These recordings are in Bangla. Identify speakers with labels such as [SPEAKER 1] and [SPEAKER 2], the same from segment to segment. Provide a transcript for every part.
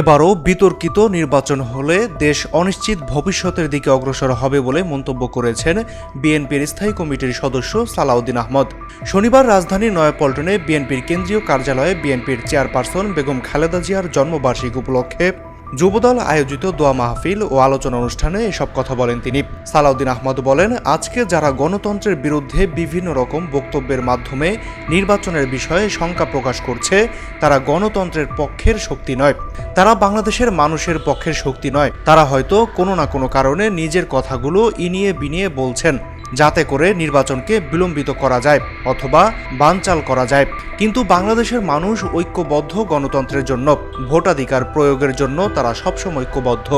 [SPEAKER 1] এবারও বিতর্কিত নির্বাচন হলে দেশ অনিশ্চিত ভবিষ্যতের দিকে অগ্রসর হবে বলে মন্তব্য করেছেন বিএনপির স্থায়ী কমিটির সদস্য সালাউদ্দিন আহমদ। শনিবার রাজধানীর নয়াপল্টনে বিএনপির কেন্দ্রীয় কার্যালয়ে বিএনপির চেয়ারপারসন বেগম খালেদা জিয়ার জন্মবার্ষিকী উপলক্ষে যুবদল আয়োজিত দোয়া মাহফিল ও আলোচনা অনুষ্ঠানে এসব কথা বলেন তিনি। সালাউদ্দিন আহমদ বলেন, আজকে যারা গণতন্ত্রের বিরুদ্ধে বিভিন্ন রকম বক্তব্যের মাধ্যমে নির্বাচনের বিষয়ে শঙ্কা প্রকাশ করছে, তারা গণতন্ত্রের পক্ষের শক্তি নয়। তারা বাংলাদেশের মানুষের পক্ষের শক্তি নয়। তারা হয়তো কোনো না কোনো কারণে নিজের কথাগুলো ইনিয়ে বিনিয়ে বলছেন, যাতে করে নির্বাচনকে বিলম্বিত করা যায় অথবা বানচাল করা যায়। কিন্তু বাংলাদেশের মানুষ ঐক্যবদ্ধ গণতন্ত্রের জন্য, ভোটাধিকার প্রয়োগের জন্য তারা সবসময় ঐক্যবদ্ধ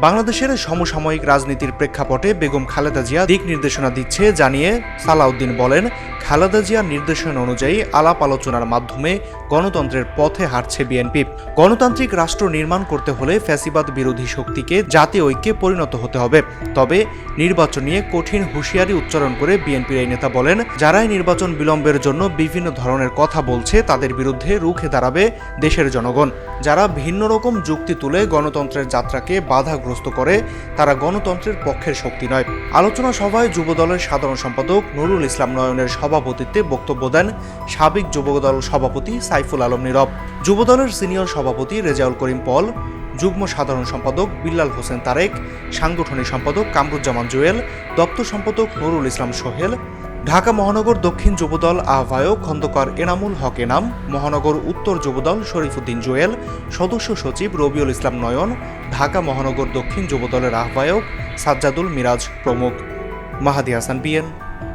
[SPEAKER 1] বাংলাদেশের সমসাময়িক রাজনীতির প্রেক্ষাপটে বেগম খালেদা জিয়া দিক নির্দেশনা দিচ্ছে, জানিয়ে সালাউদ্দিন বলেন খালেদা জিয়ার নির্দেশন অনুযায়ী আলাপ আলোচনার মাধ্যমে গণতন্ত্রের পথে হাঁটছে বিএনপি। গণতান্ত্রিক রাষ্ট্র নির্মাণ করতে হলে ফ্যাসিবাদ বিরোধী শক্তিকে জাতীয় ঐক্যে পরিণত হতে হবে। তবে নির্বাচন নিয়ে কঠিন হুঁশিয়ারি উচ্চারণ করে বিএনপির এই নেতা বলেন, যারাই নির্বাচন বিলম্বের জন্য বিভিন্ন ধরনের কথা বলছে, তাদের বিরুদ্ধে রুখে দাঁড়াবে দেশের জনগণ। যারা ভিন্ন রকম যুক্তি তুলে গণতন্ত্রের যাত্রাকে বাধাগ্রস্ত করে, তারা গণতন্ত্রের পক্ষের শক্তি নয়। আলোচনা সভায় যুবদলের সাধারণ সম্পাদক নুরুল ইসলাম নয়নের সভাপতিত্বে বক্তব্য দেন সাবেক যুবদল সভাপতি সাইফুল আলম নীরব। যুবদলের সিনিয়র সভাপতি রেজাউল করিম পল, যুগ্ম সাধারণ সম্পাদক বিল্লাল হোসেন তারেক, সাংগঠনিক সম্পাদক কামরুজ্জামান জুয়েল, দপ্তর সম্পাদক নুরুল ইসলাম সোহেল, ঢাকা মহানগর দক্ষিণ যুবদল আহ্বায়ক খন্দকার এনামুল হক এনাম, মহানগর উত্তর যুবদল শরীফুদ্দিন জুয়েল, সদস্য সচিব রবিউল ইসলাম নয়ন, ঢাকা মহানগর দক্ষিণ যুবদলের আহ্বায়ক সাজ্জাদুল মিরাজ প্রমুখ। Mahadi Hasan B N